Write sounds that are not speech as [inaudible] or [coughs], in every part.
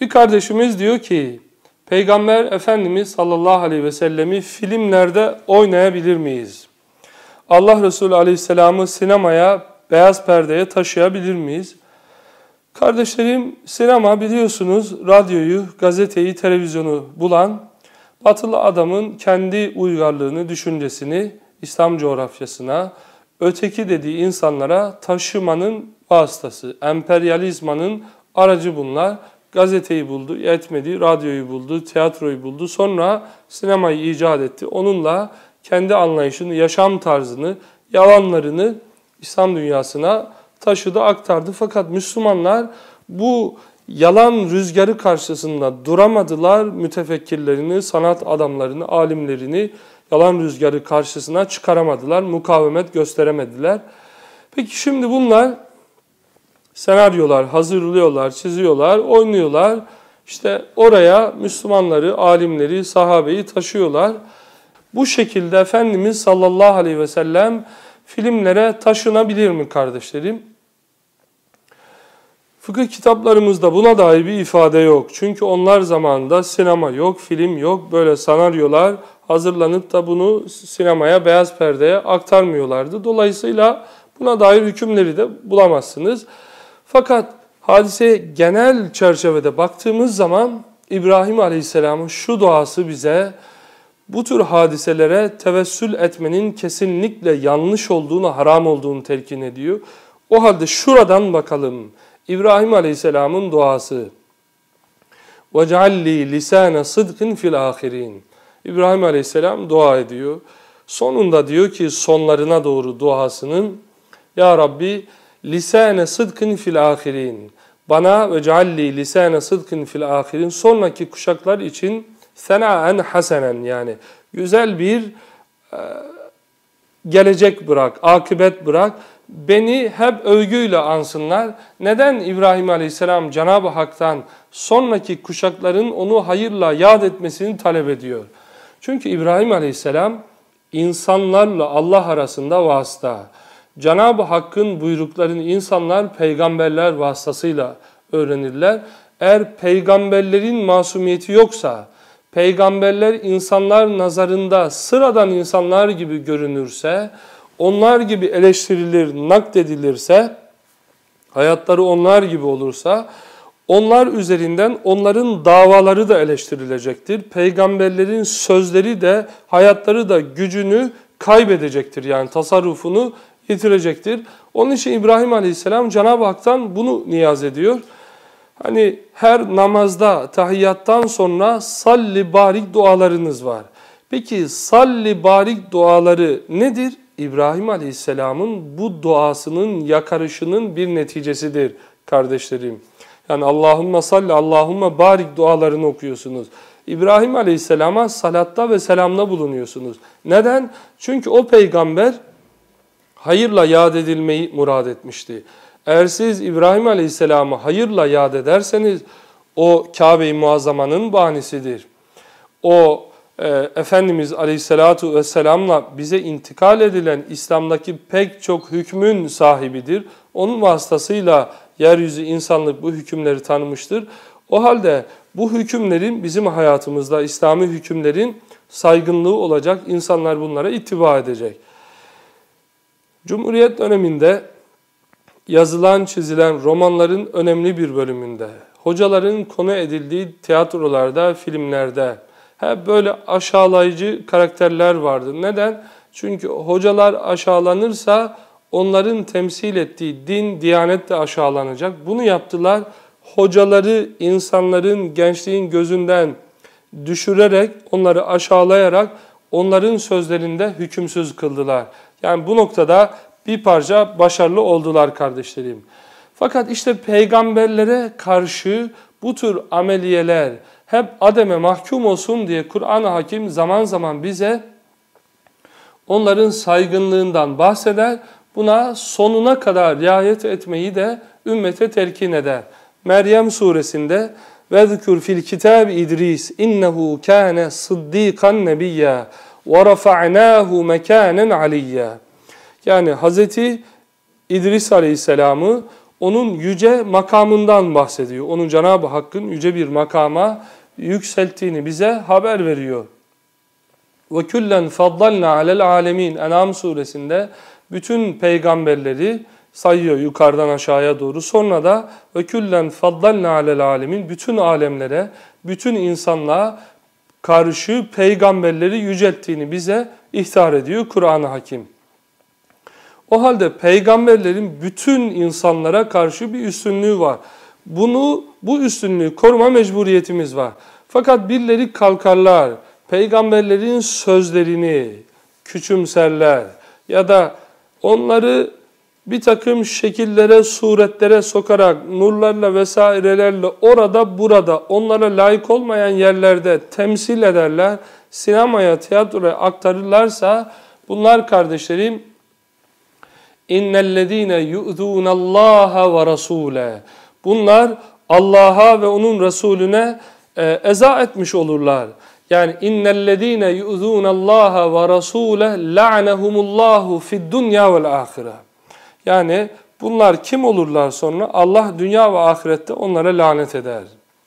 Bir kardeşimiz diyor ki, Peygamber Efendimiz sallallahu aleyhi ve sellemi filmlerde oynayabilir miyiz? Allah Resulü aleyhisselamı sinemaya, beyaz perdeye taşıyabilir miyiz? Kardeşlerim sinema biliyorsunuz radyoyu, gazeteyi, televizyonu bulan batılı adamın kendi uygarlığını, düşüncesini İslam coğrafyasına, öteki dediği insanlara taşımanın vasıtası, emperyalizmanın aracı bunlar. Gazeteyi buldu, yetmedi, radyoyu buldu, tiyatroyu buldu. Sonra sinemayı icat etti. Onunla kendi anlayışını, yaşam tarzını, yalanlarını İslam dünyasına taşıdı, aktardı. Fakat Müslümanlar bu yalan rüzgarı karşısında duramadılar. Mütefekkirlerini, sanat adamlarını, alimlerini yalan rüzgarı karşısına çıkaramadılar. Mukavemet gösteremediler. Peki şimdi bunlar senaryolar hazırlıyorlar, çiziyorlar, oynuyorlar. İşte oraya Müslümanları, alimleri, sahabeyi taşıyorlar. Bu şekilde Efendimiz sallallahu aleyhi ve sellem filmlere taşınabilir mi kardeşlerim? Fıkıh kitaplarımızda buna dair bir ifade yok. Çünkü onlar zamanında sinema yok, film yok. Böyle senaryolar hazırlanıp da bunu sinemaya, beyaz perdeye aktarmıyorlardı. Dolayısıyla buna dair hükümleri de bulamazsınız. Fakat hadiseye genel çerçevede baktığımız zaman İbrahim Aleyhisselam'ın şu duası bize bu tür hadiselere tevessül etmenin kesinlikle yanlış olduğunu, haram olduğunu telkin ediyor. O halde şuradan bakalım. İbrahim Aleyhisselam'ın duası. وَجَعَلْ لِي لِسَانَ صِدْقٍ fil ahirin. İbrahim Aleyhisselam dua ediyor. Sonunda diyor ki sonlarına doğru duasının Ya Rabbi lisane sıdkın fil ahirin. Bana ve cealli lisane sıdkın fil ahirin. Sonraki kuşaklar için senaen hasenen yani güzel bir e, gelecek bırak, akıbet bırak. Beni hep övgüyle ansınlar. Neden İbrahim Aleyhisselam Cenab-ı Hak'tan sonraki kuşakların onu hayırla yad etmesini talep ediyor? Çünkü İbrahim Aleyhisselam insanlarla Allah arasında vasıta. Cenab-ı Hakk'ın buyruklarını insanlar peygamberler vasıtasıyla öğrenirler. Eğer peygamberlerin masumiyeti yoksa, peygamberler insanlar nazarında sıradan insanlar gibi görünürse, onlar gibi eleştirilir, nakdedilirse, hayatları onlar gibi olursa, onlar üzerinden onların davaları da eleştirilecektir. Peygamberlerin sözleri de, hayatları da gücünü kaybedecektir. Yani tasarrufunu yitirecektir. Onun için İbrahim Aleyhisselam Cenab-ı Hak'tan bunu niyaz ediyor. Hani her namazda, tahiyyattan sonra salli barik dualarınız var. Peki salli barik duaları nedir? İbrahim Aleyhisselam'ın bu duasının yakarışının bir neticesidir kardeşlerim. Yani Allahümme salli, Allahümme barik dualarını okuyorsunuz. İbrahim Aleyhisselam'a salatta ve selamda bulunuyorsunuz. Neden? Çünkü o peygamber hayırla yad edilmeyi murad etmişti. Eğer siz İbrahim Aleyhisselam'ı hayırla yad ederseniz o Kabe-i Muazzama'nın bahanesidir. O e, Efendimiz Aleyhisselatu Vesselam'la bize intikal edilen İslam'daki pek çok hükmün sahibidir. Onun vasıtasıyla yeryüzü insanlık bu hükümleri tanımıştır. O halde bu hükümlerin bizim hayatımızda İslami hükümlerin saygınlığı olacak. İnsanlar bunlara ittiba edecek. Cumhuriyet döneminde yazılan çizilen romanların önemli bir bölümünde, hocaların konu edildiği tiyatrolarda, filmlerde hep böyle aşağılayıcı karakterler vardı. Neden? Çünkü hocalar aşağılanırsa onların temsil ettiği din, diyanet de aşağılanacak. Bunu yaptılar. Hocaları insanların, gençliğin gözünden düşürerek, onları aşağılayarak onların sözlerinde hükümsüz kıldılar. Yani bu noktada bir parça başarılı oldular kardeşlerim. Fakat işte peygamberlere karşı bu tür ameliyeler hep ademe mahkum olsun diye Kur'an-ı Hakim zaman zaman bize onların saygınlığından bahseder. Buna sonuna kadar riayet etmeyi de ümmete telkin eder. Meryem suresinde وَذْكُرْ fil kitab İdris innehu kâne sıddikan nebiyya rafa'nahu mekanen aliyya. Yani Hazreti İdris Aleyhisselam'ı onun yüce makamından bahsediyor. Onun Cenab-ı Hakk'ın yüce bir makama yükselttiğini bize haber veriyor. Ve küllen faddalna alel alemin En'am suresinde bütün peygamberleri sayıyor yukarıdan aşağıya doğru. Sonra da ve küllen faddalna alel bütün alemlere, bütün insanlığa karşı peygamberleri yücelttiğini bize ihtar ediyor Kur'an-ı Hakim. O halde peygamberlerin bütün insanlara karşı bir üstünlüğü var. Bunu bu üstünlüğü koruma mecburiyetimiz var. Fakat birileri kalkarlar, peygamberlerin sözlerini küçümserler ya da onları bir takım şekillere, suretlere sokarak, nurlarla vesairelerle orada burada onlara layık olmayan yerlerde temsil ederler, sinemaya, tiyatroya aktarırlarsa bunlar kardeşlerim İnnellezîne yu'zûnallâhe ve rasûle. Bunlar Allah'a ve onun Resulüne e, eza etmiş olurlar. Yani innellezîne yu'zûnallâhe ve rasûle la'nehumullahu fid dunya vel ahire. Yani bunlar kim olurlar sonra? Allah dünya ve ahirette onlara lanet eder.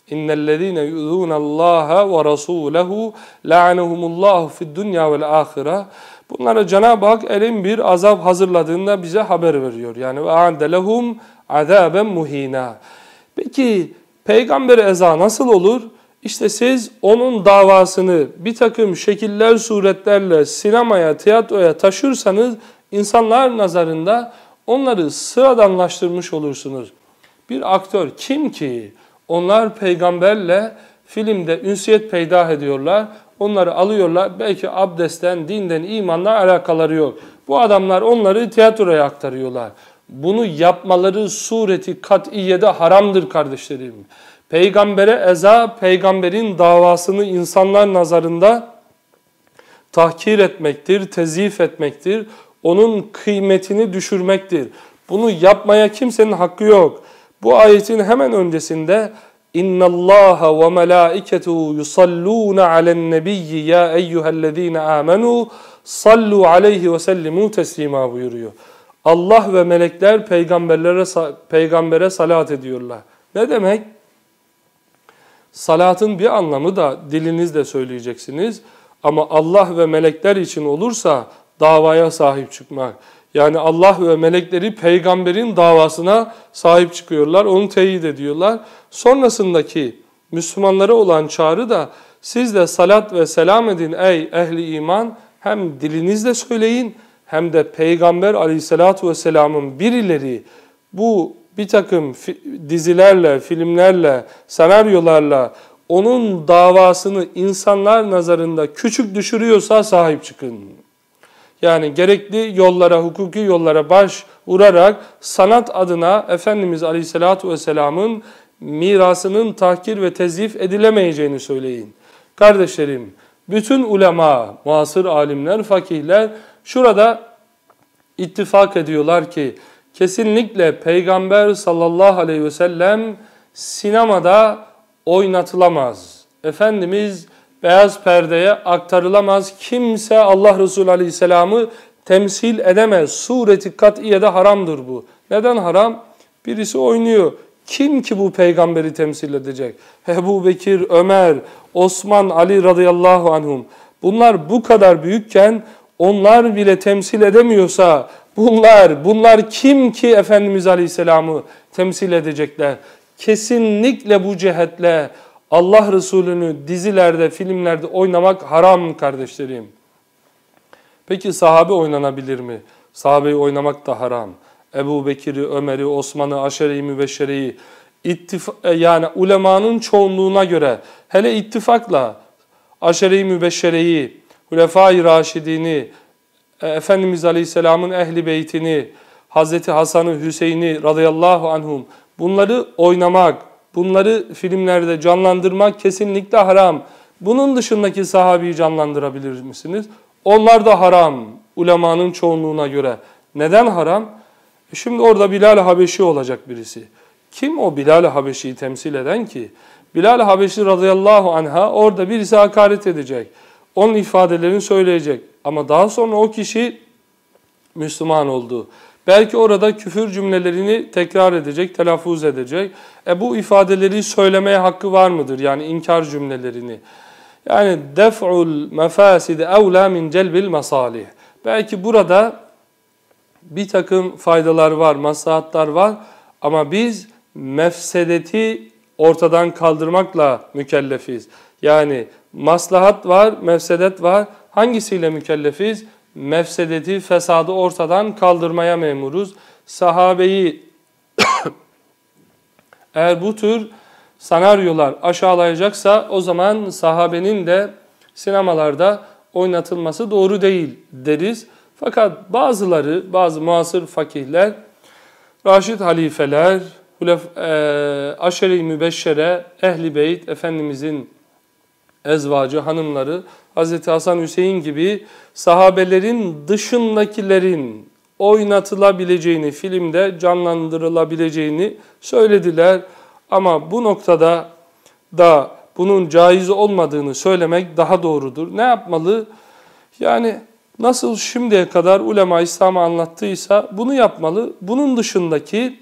İnnellezîne yu'zûnallâhe ve rasûlehu la'nehumullahu fid dunya vel ahire. Bunlara Cenab-ı Hak elin bir azap hazırladığında bize haber veriyor. Yani ve a'delehum azaben muhina. Peki peygamber eza nasıl olur? İşte siz onun davasını bir takım şekiller, suretlerle sinemaya, tiyatroya taşırsanız insanlar nazarında onları sıradanlaştırmış olursunuz. Bir aktör kim ki? Onlar peygamberle filmde ünsiyet peyda ediyorlar. Onları alıyorlar. Belki abdestten, dinden, imanla alakaları yok. Bu adamlar onları tiyatroya aktarıyorlar. Bunu yapmaları sureti kat'iyede haramdır kardeşlerim. Peygambere eza, peygamberin davasını insanlar nazarında tahkir etmektir, tezif etmektir. Onun kıymetini düşürmektir. Bunu yapmaya kimsenin hakkı yok. Bu ayetin hemen öncesinde Allah ve melaiketuhu yusallun alen nebiyyi ya eyyuhellezine amenu sallu aleyhi ve sellimu teslima buyuruyor. Allah ve melekler peygamberlere peygambere salat ediyorlar. Ne demek? Salatın bir anlamı da dilinizle söyleyeceksiniz. Ama Allah ve melekler için olursa davaya sahip çıkmak. Yani Allah ve melekleri peygamberin davasına sahip çıkıyorlar, onu teyit ediyorlar. Sonrasındaki Müslümanlara olan çağrı da siz de salat ve selam edin ey ehli iman hem dilinizle söyleyin hem de Peygamber aleyhissalatu vesselamın birileri bu bir takım dizilerle, filmlerle, senaryolarla onun davasını insanlar nazarında küçük düşürüyorsa sahip çıkın. Yani gerekli yollara, hukuki yollara baş vurarak sanat adına Efendimiz Aleyhisselatü Vesselam'ın mirasının tahkir ve tezif edilemeyeceğini söyleyin. Kardeşlerim, bütün ulema, muasır alimler, fakihler şurada ittifak ediyorlar ki kesinlikle Peygamber sallallahu aleyhi ve sellem sinemada oynatılamaz. Efendimiz beyaz perdeye aktarılamaz. Kimse Allah Resulü Aleyhisselam'ı temsil edemez. Sureti kat'iyede haramdır bu. Neden haram? Birisi oynuyor. Kim ki bu peygamberi temsil edecek? Ebu Bekir, Ömer, Osman, Ali radıyallahu anhum. Bunlar bu kadar büyükken onlar bile temsil edemiyorsa bunlar, bunlar kim ki Efendimiz Aleyhisselam'ı temsil edecekler? Kesinlikle bu cihetle Allah Resulü'nü dizilerde, filmlerde oynamak haram kardeşlerim. Peki sahabe oynanabilir mi? Sahabeyi oynamak da haram. Ebu Bekir'i, Ömer'i, Osman'ı, Aşere-i e, yani ulemanın çoğunluğuna göre hele ittifakla Aşere-i Mübeşşere'yi, Hulefai Raşidini, e, Efendimiz Aleyhisselam'ın ehli beytini, Hazreti Hasan'ı, Hüseyin'i radıyallahu anhum bunları oynamak, bunları filmlerde canlandırmak kesinlikle haram. Bunun dışındaki sahabeyi canlandırabilir misiniz? Onlar da haram ulemanın çoğunluğuna göre. Neden haram? E şimdi orada Bilal Habeşi olacak birisi. Kim o Bilal Habeşi'yi temsil eden ki? Bilal Habeşi radıyallahu anha orada birisi hakaret edecek. Onun ifadelerini söyleyecek. Ama daha sonra o kişi Müslüman oldu. Belki orada küfür cümlelerini tekrar edecek, telaffuz edecek. E bu ifadeleri söylemeye hakkı var mıdır? Yani inkar cümlelerini. Yani def'ul mefaside evla min celbil masalih. Belki burada bir takım faydalar var, maslahatlar var ama biz mefsedeti ortadan kaldırmakla mükellefiz. Yani maslahat var, mefsedet var. Hangisiyle mükellefiz? Mefsedeti, fesadı ortadan kaldırmaya memuruz. Sahabeyi [coughs] eğer bu tür senaryolar aşağılayacaksa o zaman sahabenin de sinemalarda oynatılması doğru değil deriz. Fakat bazıları, bazı muasır fakihler, Raşid halifeler, Hulef, e, Aşere-i Mübeşşere, Ehli Beyt, Efendimizin ezvacı, hanımları, Hz. Hasan Hüseyin gibi sahabelerin dışındakilerin oynatılabileceğini, filmde canlandırılabileceğini söylediler. Ama bu noktada da bunun caiz olmadığını söylemek daha doğrudur. Ne yapmalı? Yani nasıl şimdiye kadar ulema İslam'ı anlattıysa bunu yapmalı. Bunun dışındaki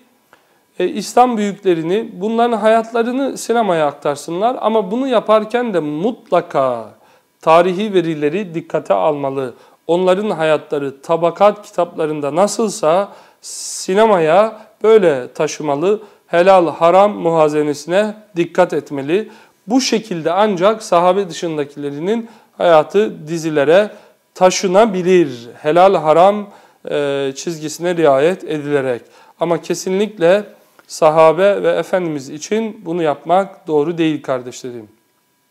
e, İslam büyüklerini, bunların hayatlarını sinemaya aktarsınlar. Ama bunu yaparken de mutlaka tarihi verileri dikkate almalı. Onların hayatları tabakat kitaplarında nasılsa sinemaya böyle taşımalı. Helal haram muhazenesine dikkat etmeli. Bu şekilde ancak sahabe dışındakilerinin hayatı dizilere taşınabilir. Helal haram e, çizgisine riayet edilerek. Ama kesinlikle sahabe ve Efendimiz için bunu yapmak doğru değil kardeşlerim.